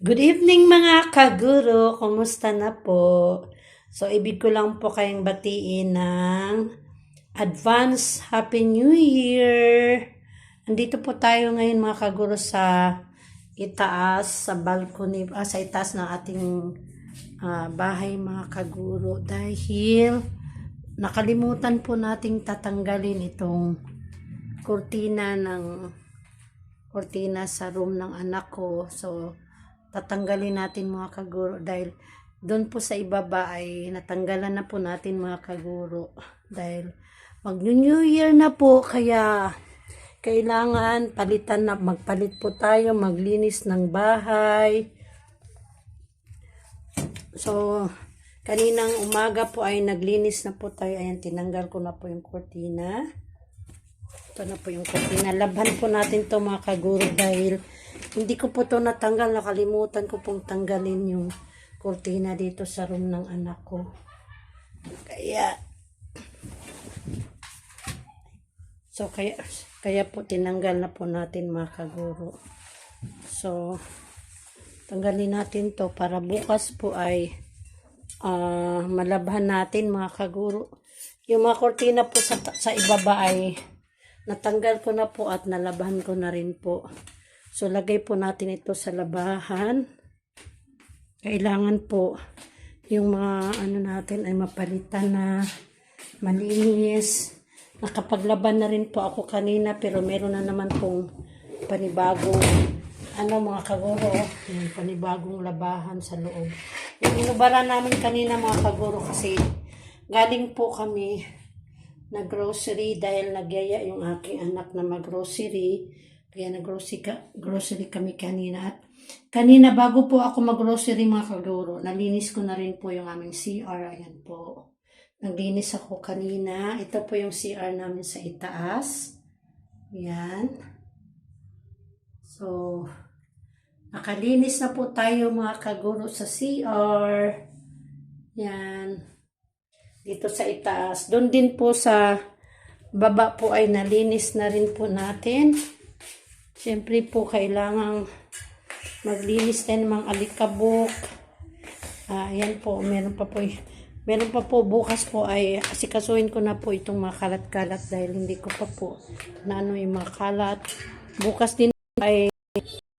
Good evening mga kaguro, kumusta na po? So, ibig ko lang po kayong batiin ng advance Happy New Year! Andito po tayo ngayon mga kaguro sa itaas, sa balcony, ah, sa itaas ng ating ah, bahay mga kaguro dahil nakalimutan po nating tatanggalin itong kurtina ng kurtina sa room ng anak ko. So, tatanggalin natin mga kaguro dahil doon po sa ibaba ay natanggalan na po natin mga kaguro dahil mag New Year na po kaya kailangan palitan na magpalit po tayo maglinis ng bahay. So kaninang umaga po ay naglinis na po tayo. Ayan tinanggal ko na po yung kurtina. Ito na po yung kurtina. Labhan po natin to mga kaguro dahil hindi ko po to natanggal. Nakalimutan ko pong tanggalin yung kurtina dito sa room ng anak ko. Kaya, so kaya, kaya po tinanggal na po natin mga kaguro. So, tanggalin natin to para bukas po ay ah, malabhan natin mga kaguro. Yung mga kurtina po sa, sa ibaba ay natanggal ko na po at nalabahan ko na rin po. So, lagay po natin ito sa labahan. Kailangan po yung mga ano natin ay mapalitan na malinis. Nakapaglaban na rin po ako kanina pero meron na naman pong panibagong ano mga kaguro, yung panibagong labahan sa loob. Yung inubara namin kanina mga kaguro kasi galing po kami na grocery dahil nagyaya yung aking anak na mag-grocery. Kaya nag-grocery ka, grocery kami kanina. At kanina bago po ako mag-grocery mga kaguro, nalinis ko na rin po yung aming CR. Ayan po. Naglinis ako kanina. Ito po yung CR namin sa itaas. Ayan. So, nakalinis na po tayo mga kaguro sa CR. Yan dito sa itaas. Doon din po sa baba po ay nalinis na rin po natin. Siyempre po kailangang maglinis din ng mga alikabok. Ah, ayan po, meron pa po meron pa po bukas po ay asikasuhin ko na po itong mga kalat-kalat dahil hindi ko pa po na ano yung mga kalat. Bukas din ay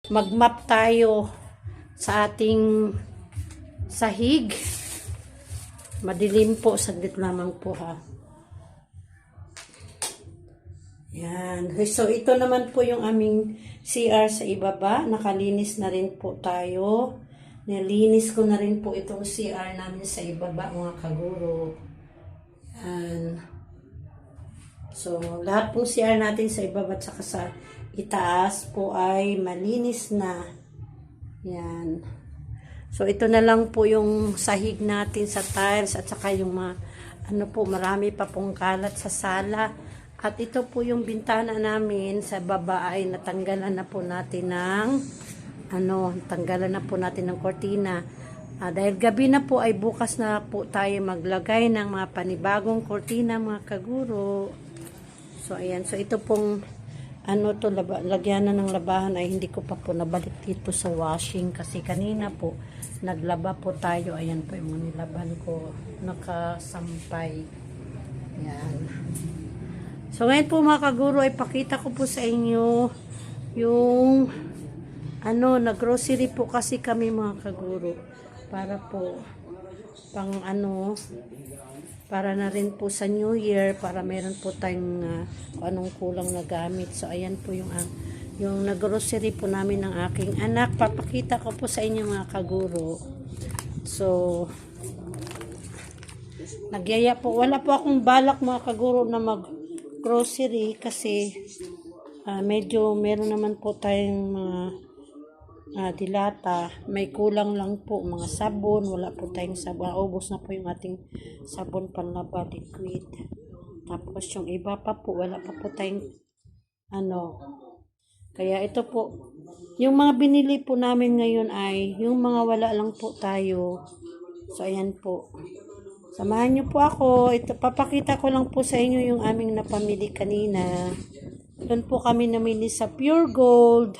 magmap tayo sa ating sahig. Madilim po, saglit lamang po ha. Yan. So, ito naman po yung aming CR sa ibaba. Nakalinis na rin po tayo. Nilinis ko na rin po itong CR namin sa ibaba, mga kaguro. Yan. So, lahat pong CR natin sa ibaba at saka sa itaas po ay malinis na. Yan. So, ito na lang po yung sahig natin sa tiles at saka yung mga, ano po, marami pa pong kalat sa sala. At ito po yung bintana namin sa baba ay natanggalan na po natin ng, ano, tanggalan na po natin ng kortina. Ah, dahil gabi na po ay bukas na po tayo maglagay ng mga panibagong kortina, mga kaguro. So, ayan. So, ito pong ano to, laba, lagyan na ng labahan ay hindi ko pa po nabalik dito sa washing kasi kanina po naglaba po tayo. Ayan po yung nilaban ko. Nakasampay. Ayan. So ngayon po mga kaguro ay pakita ko po sa inyo yung ano, naggrocery po kasi kami mga kaguro para po pang ano para na rin po sa New Year para meron po tayong uh, anong kulang na gamit. So ayan po yung uh, yung naggrocery po namin ng aking anak. Papakita ko po sa inyo mga kaguro. So nagyaya po. Wala po akong balak mga kaguro na mag grocery kasi ah, medyo meron naman po tayong mga ah, dilata. May kulang lang po mga sabon. Wala po tayong sabon. Ubos na po yung ating sabon panlaba liquid. Tapos yung iba pa po, wala pa po tayong ano. Kaya ito po, yung mga binili po namin ngayon ay yung mga wala lang po tayo. So ayan po. Samahan niyo po ako. Ito, papakita ko lang po sa inyo yung aming napamili kanina. Doon po kami namili sa Pure Gold.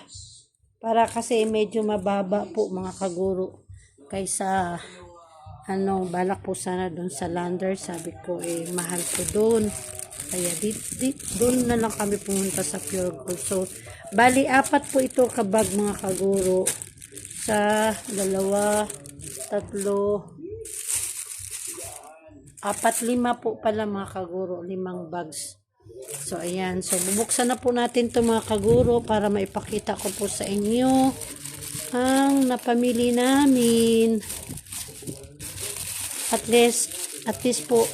Para kasi medyo mababa po mga kaguro kaysa ano, balak po sana doon sa lander. Sabi ko, eh, mahal po doon. Kaya di, di, doon na lang kami pumunta sa Pure Gold. So, bali, apat po ito kabag mga kaguro. Sa dalawa, tatlo, apat, lima po pala mga kaguro. Limang bags. So, ayan. So, bubuksan na po natin to mga kaguro para maipakita ko po sa inyo ang napamili namin. At least, at least po,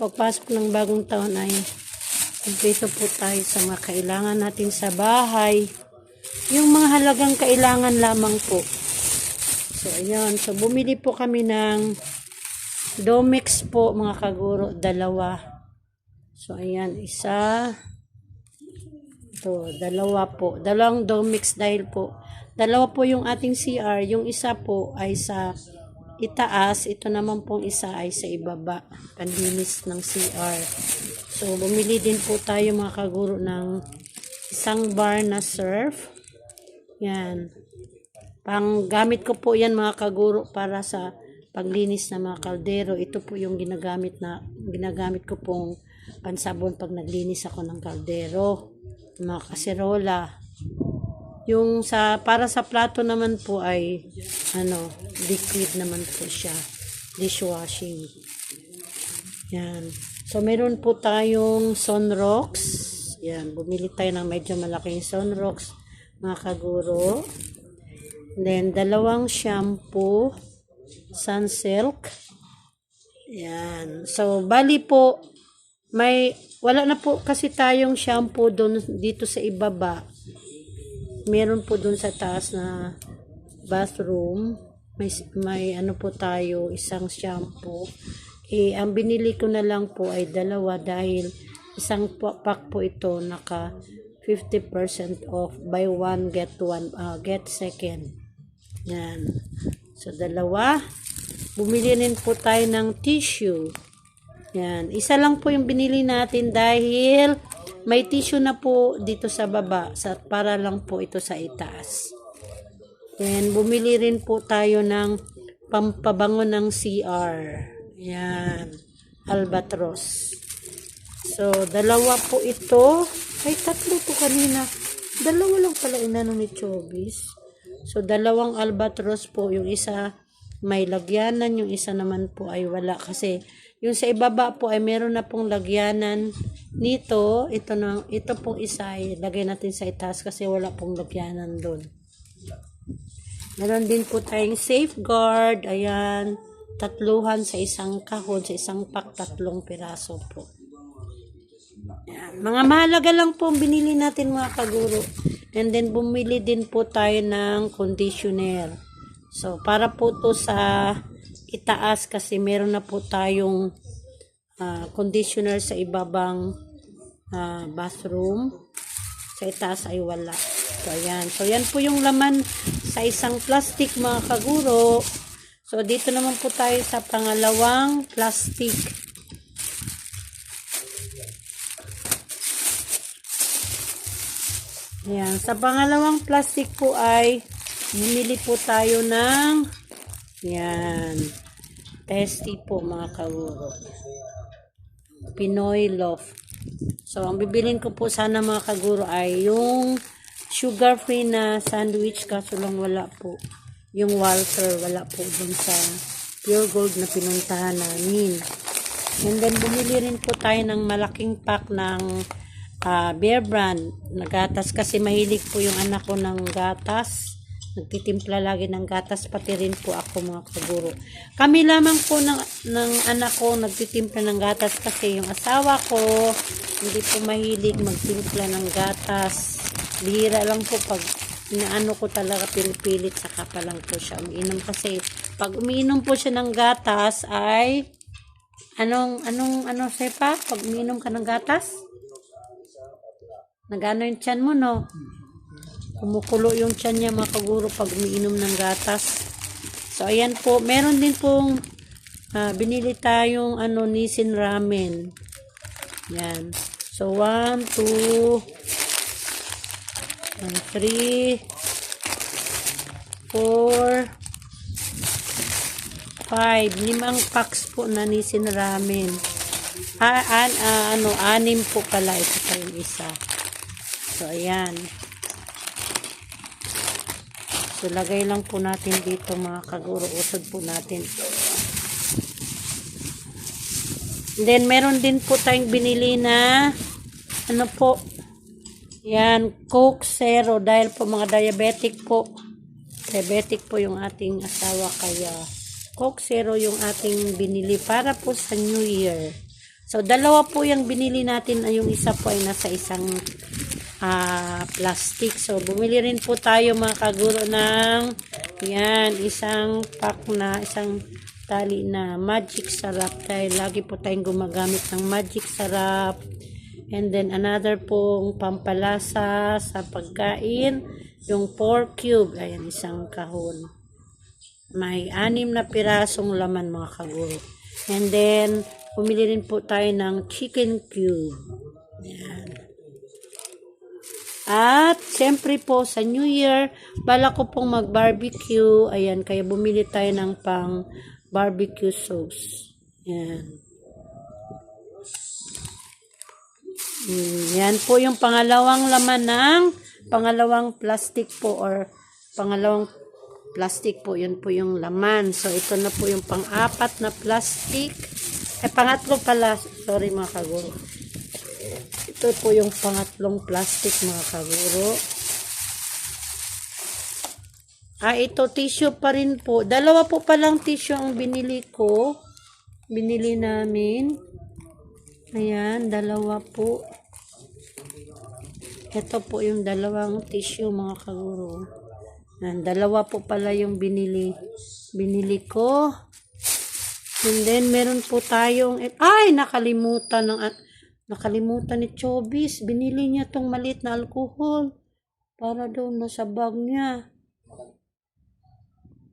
pagpasok ng bagong taon ay kumpleto po tayo sa mga kailangan natin sa bahay. Yung mga halagang kailangan lamang po. So, ayan. So, bumili po kami ng Domex po, mga kaguro, dalawa. So, ayan, isa. Ito, dalawa po. Dalawang Domex dahil po, dalawa po yung ating CR. Yung isa po ay sa itaas. Ito naman pong isa ay sa ibaba. Panlinis ng CR. So, bumili din po tayo mga kaguro ng isang bar na surf. Yan. Pang gamit ko po yan mga kaguro para sa paglinis ng mga kaldero. Ito po yung ginagamit na ginagamit ko pong pansabon pag naglinis ako ng kaldero. Mga kaserola. Yung sa para sa plato naman po ay ano, liquid naman po siya. Dishwashing. Yan. So meron po tayong Sunrocks. Yan, bumili tayo ng medyo malaking Sunrocks mga kaguro. Then dalawang shampoo Sunsilk. Yan. So, bali po, may, wala na po kasi tayong shampoo doon dito sa ibaba. Meron po doon sa taas na bathroom. May, may ano po tayo, isang shampoo. Eh, ang binili ko na lang po ay dalawa dahil isang pa- pack po ito naka 50% off buy one get one uh, get second. Yan. So, dalawa. Bumili rin po tayo ng tissue. Yan. Isa lang po yung binili natin dahil may tissue na po dito sa baba. Sa, para lang po ito sa itaas. Then, bumili rin po tayo ng pampabango ng CR. Yan. Albatros. So, dalawa po ito. Ay, tatlo po kanina. Dalawa lang pala inano ni Chobis. So, dalawang albatros po. Yung isa may lagyanan, yung isa naman po ay wala. Kasi, yung sa ibaba po ay meron na pong lagyanan nito. Ito, na, ito pong isa ay lagay natin sa itaas kasi wala pong lagyanan doon. Meron din po tayong safeguard. Ayan. Tatluhan sa isang kahon, sa isang pack, tatlong piraso po. Ayan. Mga mahalaga lang po binili natin mga kaguro. And then bumili din po tayo ng conditioner. So para po to sa itaas kasi meron na po tayong ah, conditioner sa ibabang ah, bathroom. Sa itaas ay wala. So ayan. So yan po yung laman sa isang plastic mga kaguro. So dito naman po tayo sa pangalawang plastic. Ayan. Sa pangalawang plastic po ay bumili po tayo ng yan. Testy po mga kaguro. Pinoy Loaf. So, ang bibilin ko po sana mga kaguro ay yung sugar-free na sandwich kaso lang wala po. Yung Walter wala po dun sa Pure Gold na pinuntahan namin. And then, bumili rin po tayo ng malaking pack ng ah, Bear Brand na gatas kasi mahilig po yung anak ko ng gatas. Nagtitimpla lagi ng gatas, pati rin po ako mga kaguro. Kami lamang po ng, ng anak ko nagtitimpla ng gatas kasi yung asawa ko hindi po mahilig magtimpla ng gatas. Bihira lang po pag inaano ko talaga pinipilit saka pa lang po siya umiinom kasi pag umiinom po siya ng gatas ay anong anong ano sepa pag umiinom ka ng gatas nagano yung tiyan mo no kumukulo yung tiyan niya mga kaguro pag umiinom ng gatas. So, ayan po. Meron din pong ah, binili tayong ano, nisin ramen. Yan. So, one, two, and three, four, five. Limang packs po na nisin ramen. Ah, an, ah, ano, anim po pala. Ito pa yung isa. So, ayan. So, lagay lang po natin dito mga kaguro. Usod po natin. Then, meron din po tayong binili na ano po, yan, Coke Zero dahil po mga diabetic po. Diabetic po yung ating asawa kaya Coke Zero yung ating binili para po sa New Year. So, dalawa po yung binili natin. Yung isa po ay nasa isang ah, plastic. So, bumili rin po tayo mga kaguro ng yan, isang pack na, isang tali na magic sarap dahil lagi po tayong gumagamit ng magic sarap. And then another pong pampalasa sa pagkain, yung pork cube, ayan isang kahon. May anim na pirasong laman mga kaguro. And then, pumili rin po tayo ng chicken cube. Ayan. At, siyempre po, sa New Year, bala ko pong mag-barbecue. Ayan, kaya bumili tayo ng pang barbecue sauce. Ayan. Yan po yung pangalawang laman ng pangalawang plastic po or pangalawang plastic po. Yun po yung laman. So, ito na po yung pang-apat na plastic. Ay, pangatlo pala. Sorry mga kaguro. Ito po yung pangatlong plastic mga kaguro. Ah, ito tissue pa rin po. Dalawa po palang tissue ang binili ko. Binili namin. Ayan, dalawa po. Ito po yung dalawang tissue mga kaguro. Ayan, dalawa po pala yung binili. Binili ko. And then, meron po tayong, ay, nakalimutan ng, nakalimutan ni Chobis. Binili niya tong maliit na alcohol. Para daw nasa bag niya.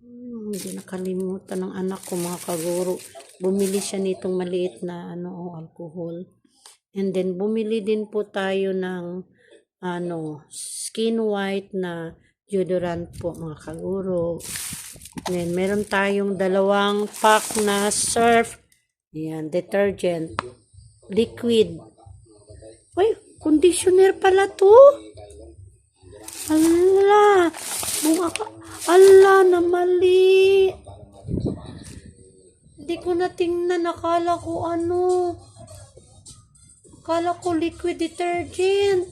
Hmm, hindi nakalimutan ng anak ko mga kaguro. Bumili siya nitong maliit na ano, oh, alcohol. And then, bumili din po tayo ng ano, skin white na deodorant po mga kaguro. Then, meron tayong dalawang pack na surf. Ayan, detergent. Liquid. Uy, conditioner pala to. Ala, bunga ka. Ala, na mali. Hindi ko na tingnan. Nakala ko ano. Akala ko liquid detergent.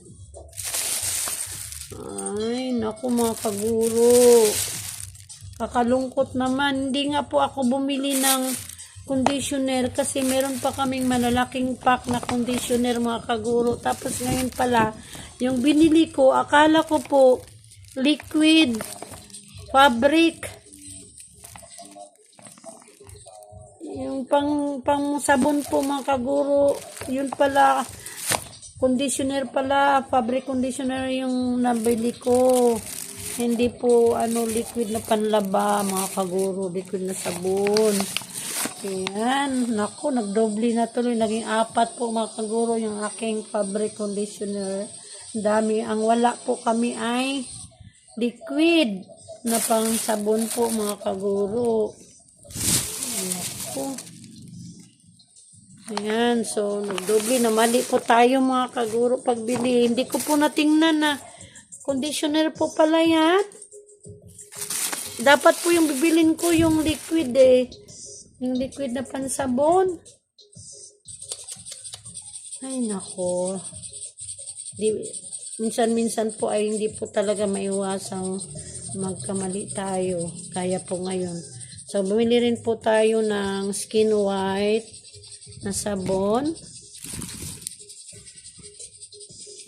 Ay, naku mga kaguro. Kakalungkot naman. Hindi nga po ako bumili ng conditioner kasi meron pa kaming malalaking pack na conditioner mga kaguro. Tapos ngayon pala, yung binili ko, akala ko po liquid fabric. Yung pang, pang sabon po mga kaguro, yun pala, conditioner pala, fabric conditioner yung nabili ko. Hindi po ano liquid na panlaba, mga kaguro, liquid na sabon. Ayan, naku, nagdoble na tuloy. Naging apat po mga kaguro yung aking fabric conditioner. Dami. Ang wala po kami ay liquid na pang sabon po mga kaguro. Naku. Ayan, so nagdoble na mali po tayo mga kaguro pagbili. Hindi ko po natingnan na conditioner po pala yan. Dapat po yung bibilin ko yung liquid eh. Yung liquid na pansabon. Ay, nako. Di, minsan-minsan po ay hindi po talaga maiwasang magkamali tayo. Kaya po ngayon. So, bumili rin po tayo ng skin white na sabon.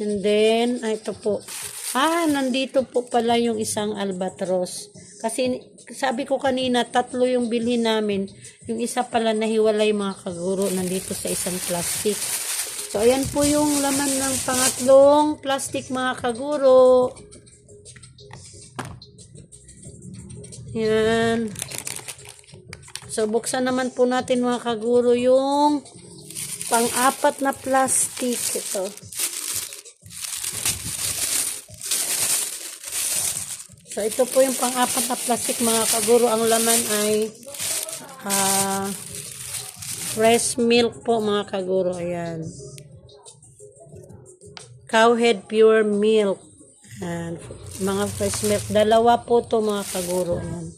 And then, ay, ito po. Ah, nandito po pala yung isang albatros. Kasi sabi ko kanina, tatlo yung bilhin namin. Yung isa pala nahiwalay mga kaguro nandito sa isang plastic. So, ayan po yung laman ng pangatlong plastic mga kaguro. Yan. So, buksan naman po natin mga kaguro yung pang-apat na plastic. Ito. So, ito po yung pang-apat na plastic mga kaguro. Ang laman ay ah, fresh milk po mga kaguro. Ayan. Cowhead pure milk. Ayan. Mga fresh milk. Dalawa po to mga kaguro. Ayan.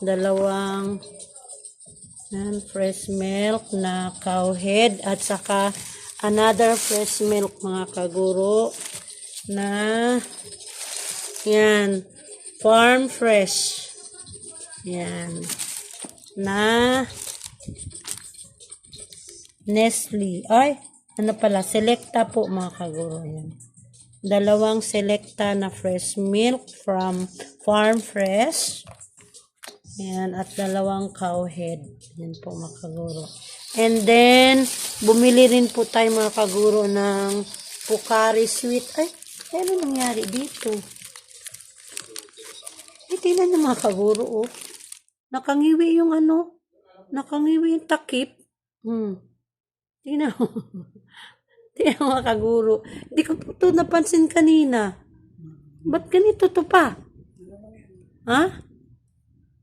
Dalawang Ayan, fresh milk na cowhead at saka another fresh milk mga kaguro na yan farm fresh yan na Nestle ay ano pala selecta po mga kaguro yan dalawang selecta na fresh milk from farm fresh Ayan, at dalawang cowhead. Yan po mga kaguro. And then, bumili rin po tayo mga kaguro ng Pocari Sweet. Ay, ano nangyari dito? Ay, tingnan niyo mga kaguro, oh. Nakangiwi yung ano. Nakangiwi yung takip. Hmm. Tingnan mo. tingnan mo mga kaguro. Hindi ko ito napansin kanina. Ba't ganito to pa? Ha?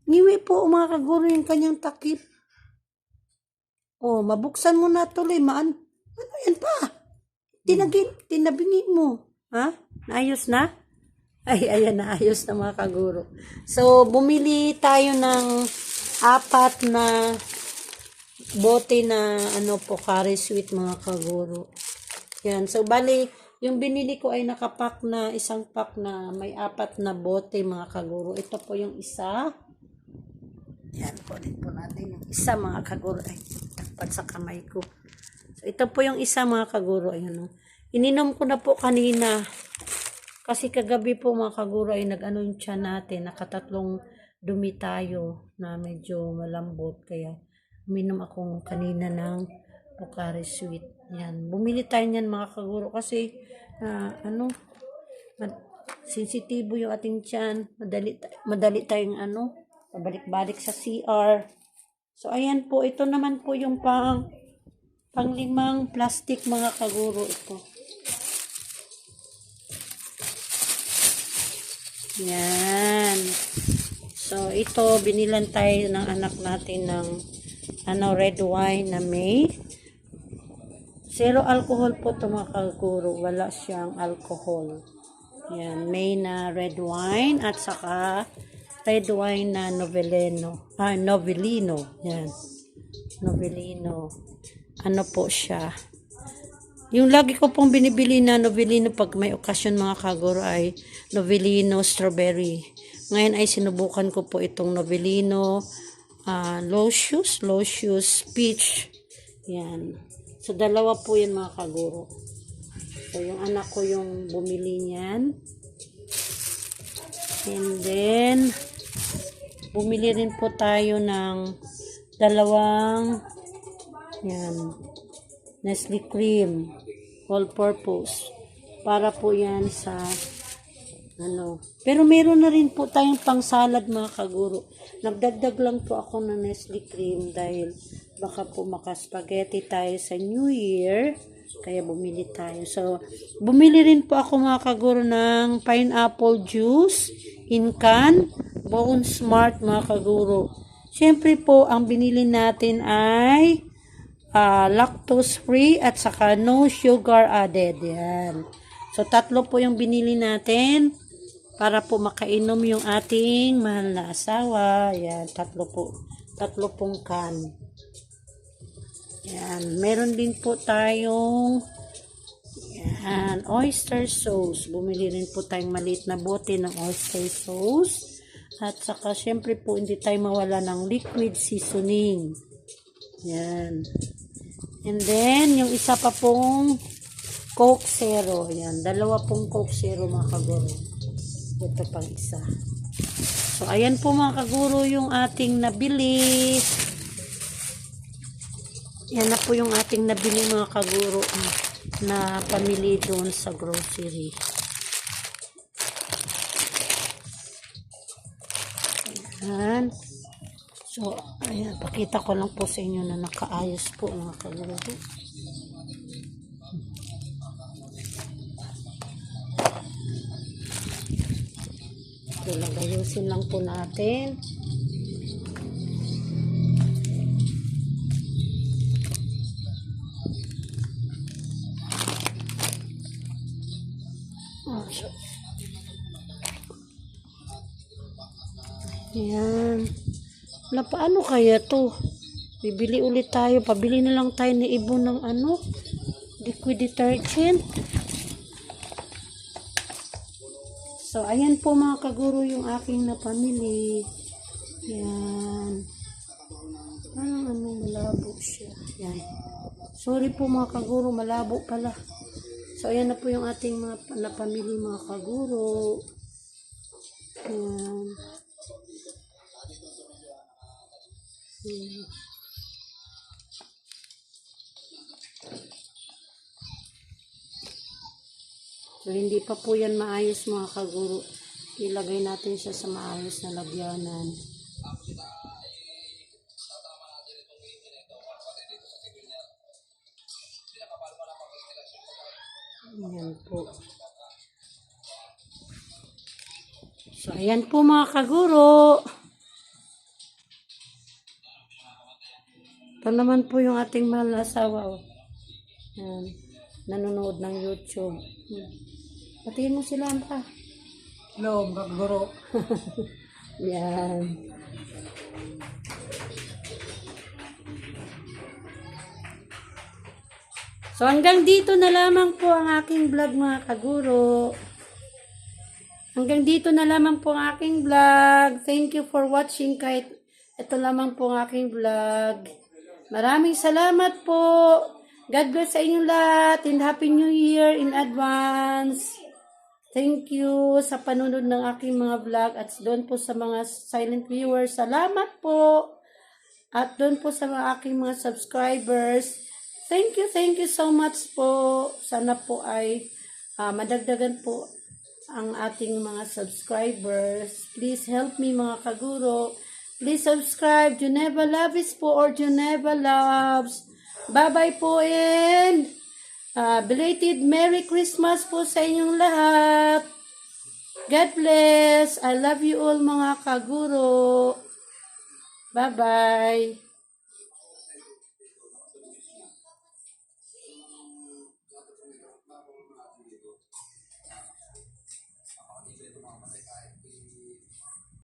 Ngiwi po mga kaguro yung kanyang takip. Oh, mabuksan mo na tuloy. Maan, ano yan pa? Tinagin, tinabingi mo. Ha? Naayos na? Ay, ayan, naayos na mga kaguro. So, bumili tayo ng apat na bote na ano po, curry sweet mga kaguro. Yan. So, bali, yung binili ko ay nakapak na isang pack na may apat na bote mga kaguro. Ito po yung isa. Yan, kunin po natin yung isa mga kaguro. Ay, takpat sa kamay ko. So, ito po yung isa mga kaguro. Ayan, oh. Ininom ko na po kanina. Kasi kagabi po mga kaguro ay tiyan natin. Nakatatlong dumi tayo na medyo malambot. Kaya uminom ako kanina ng Pocari Sweet. Yan. Bumili tayo niyan mga kaguro kasi ah, ano, sensitibo yung ating tiyan. Madali, madali tayong ano, pabalik-balik sa CR. So, ayan po. Ito naman po yung pang panglimang plastic mga kaguro ito. Yan. So, ito, binilan tayo ng anak natin ng ano, red wine na may zero alcohol po ito mga kaguro. Wala siyang alcohol. Yan, may na red wine at saka red wine na noveleno. Ah, novelino. Yan. Novelino. Ano po siya? Yung lagi ko pong binibili na novelino pag may okasyon mga kaguro ay novelino strawberry. Ngayon ay sinubukan ko po itong novelino uh, Locious, Locious peach. Yan. So, dalawa po yan mga kaguro. So, yung anak ko yung bumili niyan. And then, bumili rin po tayo ng dalawang yan, Nestle cream all purpose para po yan sa ano. Pero meron na rin po tayong pang salad mga kaguro. Nagdagdag lang po ako ng Nestle cream dahil baka po makaspaghetti tayo sa New Year kaya bumili tayo. So bumili rin po ako mga kaguro ng pineapple juice in can Bone Smart mga kaguro. Syempre po ang binili natin ay ah, lactose free at saka no sugar added. Yan. So, tatlo po yung binili natin para po makainom yung ating mahal na asawa. Yan, tatlo po. Tatlo pong can. Yan. Meron din po tayong yan, oyster sauce. Bumili rin po tayong maliit na bote ng oyster sauce. At saka, syempre po, hindi tayo mawala ng liquid seasoning. Yan. And then, yung isa pa pong Coke Zero. Yan. Dalawa pong Coke Zero mga kaguro. Ito pang isa. So, ayan po mga kaguro yung ating nabili. Yan na po yung ating nabili mga kaguro na pamili doon sa grocery. Ayan. So, ayan, pakita ko lang po sa inyo na nakaayos po mga kaguro. Ilagayusin lang po natin. Wala, paano kaya to? Bibili ulit tayo. Pabili na lang tayo ni Ibo ng ano? Liquid detergent. So, ayan po mga kaguro yung aking napamili. Yan. Parang ano, malabo siya. Yan. Sorry po mga kaguro, malabo pala. So, ayan na po yung ating mga napamili mga kaguro. Yan. So, hindi pa po yan maayos mga kaguro. Ilagay natin siya sa maayos na lagyanan. Ayan po. So, ayan po mga kaguro. Ito naman po yung ating mahal na asawa. Oh. Ayan. Nanonood ng YouTube. Hmm. Mo sila pa. Hello, guro. Yan. So hanggang dito na lamang po ang aking vlog mga kaguro. Hanggang dito na lamang po ang aking vlog. Thank you for watching kahit ito lamang po ang aking vlog. Maraming salamat po. God bless sa inyong lahat and Happy New Year in advance. Thank you sa panunod ng aking mga vlog at doon po sa mga silent viewers. Salamat po. At doon po sa mga aking mga subscribers. Thank you, thank you so much po. Sana po ay ah, madagdagan po ang ating mga subscribers. Please help me mga kaguro. Please subscribe. Juneva Loves po or Juneva Loves. Bye-bye po and ah, belated Merry Christmas po sa inyong lahat. God bless. I love you all mga kaguro. Bye-bye.